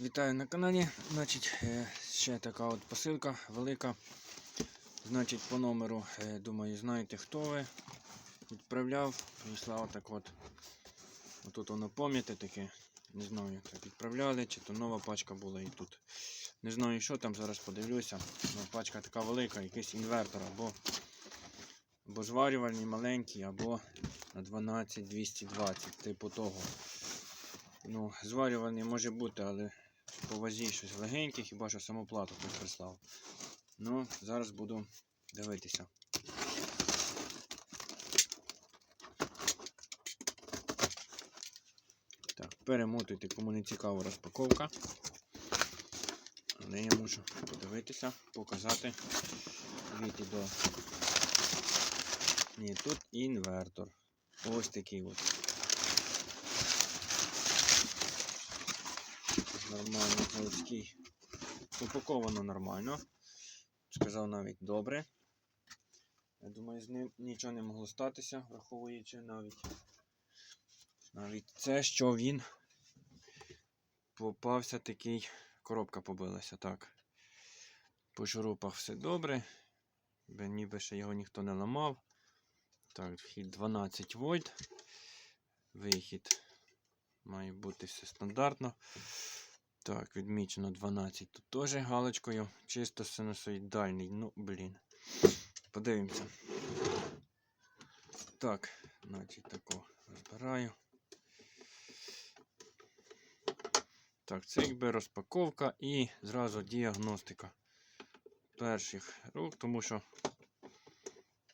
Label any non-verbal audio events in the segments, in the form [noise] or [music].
Вітаю на каналі. Значить, е, ще така от посилка велика. Значить, по номеру, е, думаю, знаєте хто ви. Відправляв, прийшла отак от. Отут воно пам'яте таке. Не знаю, як відправляли, чи то нова пачка була і тут. Не знаю, що там, зараз подивлюся. Ну, пачка така велика, якийсь інвертор або, або зварювальний маленький, або на 12-220, типу того. Ну, зварюваний може бути, але по вазі щось легеньке, хіба що саму плату прислав. Ну, зараз буду дивитися. Так, перемотуйте, кому не цікава розпаковка. Але я мушу подивитися, показати війти до. Ні, тут інвертор. Ось такий от. Нормально, заводський. Упаковано нормально. Сказав навіть добре. Я думаю, з ним нічого не могло статися, враховуючи навіть навіть це, що він попався такий, коробка побилася, так. По шурупах все добре. Ніби ще його ніхто не ламав. Так, вхід 12 вольт. Вихід має бути все стандартно. Так, відмічено 12 тут теж галочкою. Чисто синусоїдальний. Ну, блін. Подивимося. Так, значить тако розбираю. Так, це якби розпаковка і зразу діагностика перших рук, тому що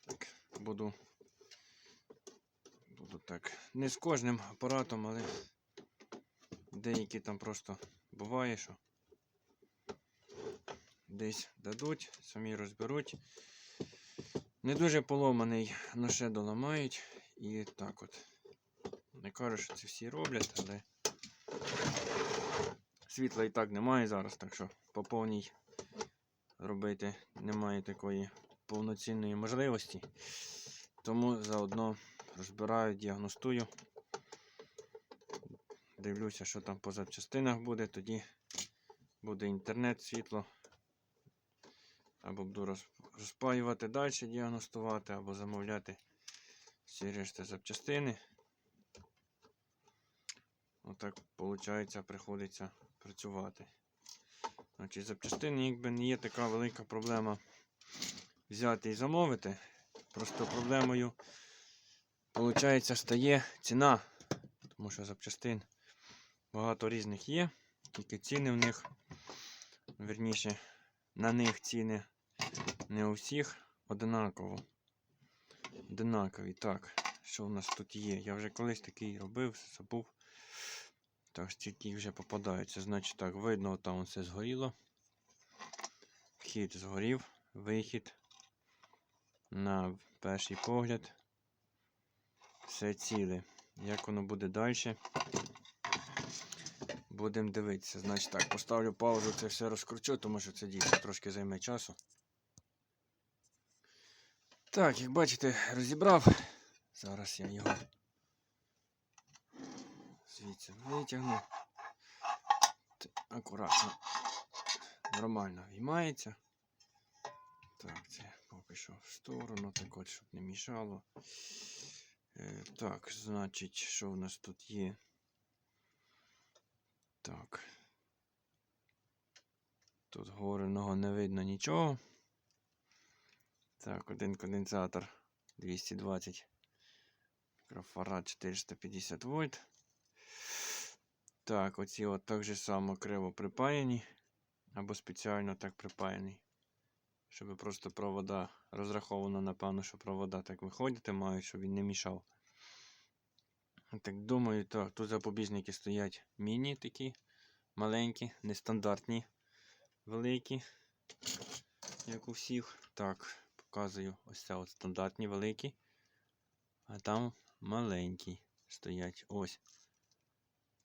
так, буду, буду так. Не з кожним апаратом, але деякі там просто буває, що десь дадуть, самі розберуть. Не дуже поломаний, но ще доламають. І так от. Не кажу, що це всі роблять, але світла і так немає зараз, так що по повній робити немає такої повноцінної можливості. Тому заодно розбираю, діагностую. Дивлюся, що там по запчастинах буде, тоді буде інтернет, світло. Або буду розпаювати далі, діагностувати, або замовляти всі решти запчастини. Отак, виходить, приходиться працювати. Значить, запчастини якби не є така велика проблема взяти і замовити. Просто проблемою, виходить, стає ціна, тому що запчастин багато різних є, тільки ціни в них, верніше, на них ціни не у всіх одинаково. Одинакові. Так, що у нас тут є? Я вже колись такий робив, забув. Так, стільки вже попадаються. Значить так, видно, там все згоріло. Вхід згорів, вихід. На перший погляд. Все ціле. Як воно буде далі? Будемо дивитися. Значить так, поставлю паузу, це все розкручу, тому що це дійсно трошки займе часу. Так, як бачите, розібрав. Зараз я його звідси витягну. Акуратно. Нормально віймається. Так, це поки що в сторону, так от, щоб не мішало. Е, так, значить, що в нас тут є? Так. Тут гореного не видно нічого. Так, один конденсатор 220 мікрофарад 450 вольт. Так, оці от так же само криво припаяні. Або спеціально так припаяний. Щоб просто провода розраховано, напевно, що провода так виходити мають, щоб він не мішав. Так думаю, так, тут запобіжники стоять міні такі, маленькі, нестандартні, великі, як у всіх. Так, показую ось це от стандартні великі. А там маленькі стоять. Ось.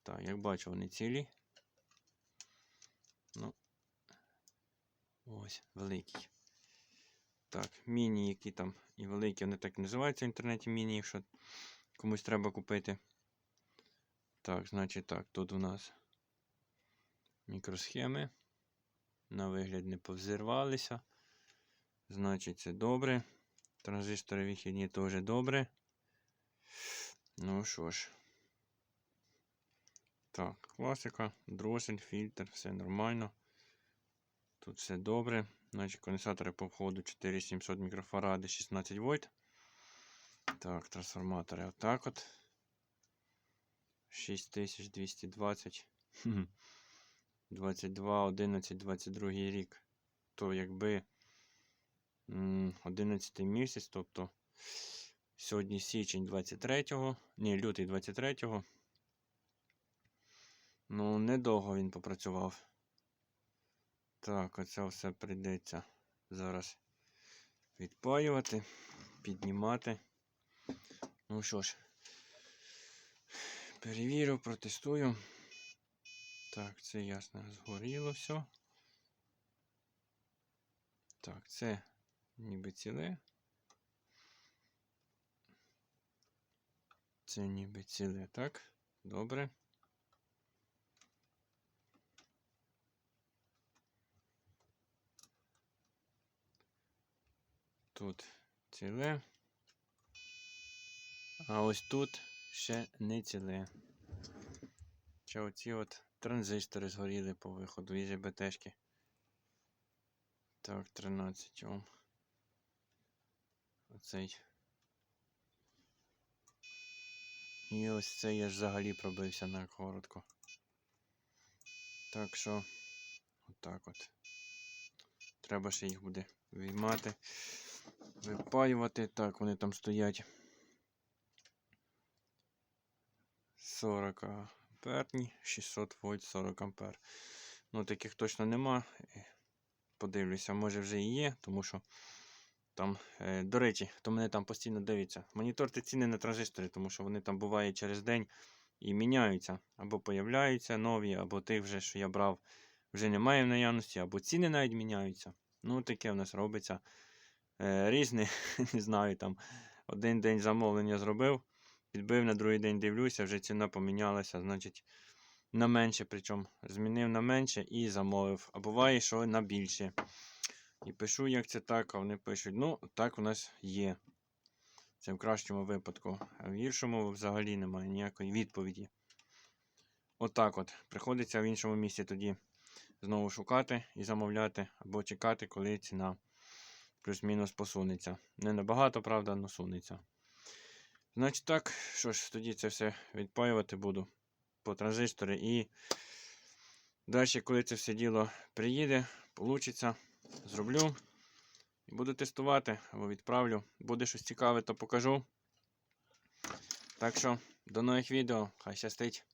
Так, як бачу, вони цілі. Ну, ось, великий. Так, міні, які там і великі, вони так називаються в інтернеті міні, якщо комусь треба купити. Так, значить так, тут у нас Мікросхеми. На вигляд не повзірвалися. Значить, це добре. Транзистори вихідні теж добре. Ну що ж. Так, класика, дросель, фільтр, все нормально. Тут все добре. Значить, конденсатори по входу 4700 мікрофаради 16 вольт. Так, трансформатори отак от. 6220. 22, 11, 22 рік. То якби 11 місяць, тобто сьогодні січень 23-го, ні, лютий 23-го. Ну, недовго він попрацював. Так, оце все прийдеться зараз відпаювати, піднімати. Ну що ж, перевірю, протестую. Так, це ясно згоріло все. Так, це ніби ціле. Це ніби ціле, так? Добре. Тут ціле. А ось тут ще не ціле. Ще оці от транзистори згоріли по виходу із ЖБТшки. Так, 13 Ом. Оцей. І ось цей я ж взагалі пробився на коротко. Так що, отак от. Треба ще їх буде виймати, випаювати. Так, вони там стоять. 40 амперні, 600 вольт 40 ампер. Ну, таких точно нема. Е, Подивлюся, може вже і є, тому що там, е, до речі, хто мене там постійно дивиться, моніторте ціни на транзистори, тому що вони там бувають через день і міняються. Або появляються нові, або тих вже, що я брав, вже немає в наявності, або ціни навіть міняються. Ну, таке в нас робиться е, різне. [laughs] Не знаю, там один день замовлення зробив. Підбив на другий день дивлюся, вже ціна помінялася, значить, на менше, причому змінив на менше і замовив. А буває, що на більше. І пишу, як це так, а вони пишуть, ну, так у нас є. Це в кращому випадку. А в гіршому взагалі немає ніякої відповіді. Отак от, Приходиться в іншому місці тоді знову шукати і замовляти, або чекати, коли ціна плюс-мінус посунеться. Не набагато, правда, але сунеться. Значить так, що ж, тоді це все відпаювати буду по транзисторі. І далі, коли це все діло приїде, получиться, зроблю. І буду тестувати або відправлю. Буде щось цікаве, то покажу. Так що, до нових відео. Хай щастить.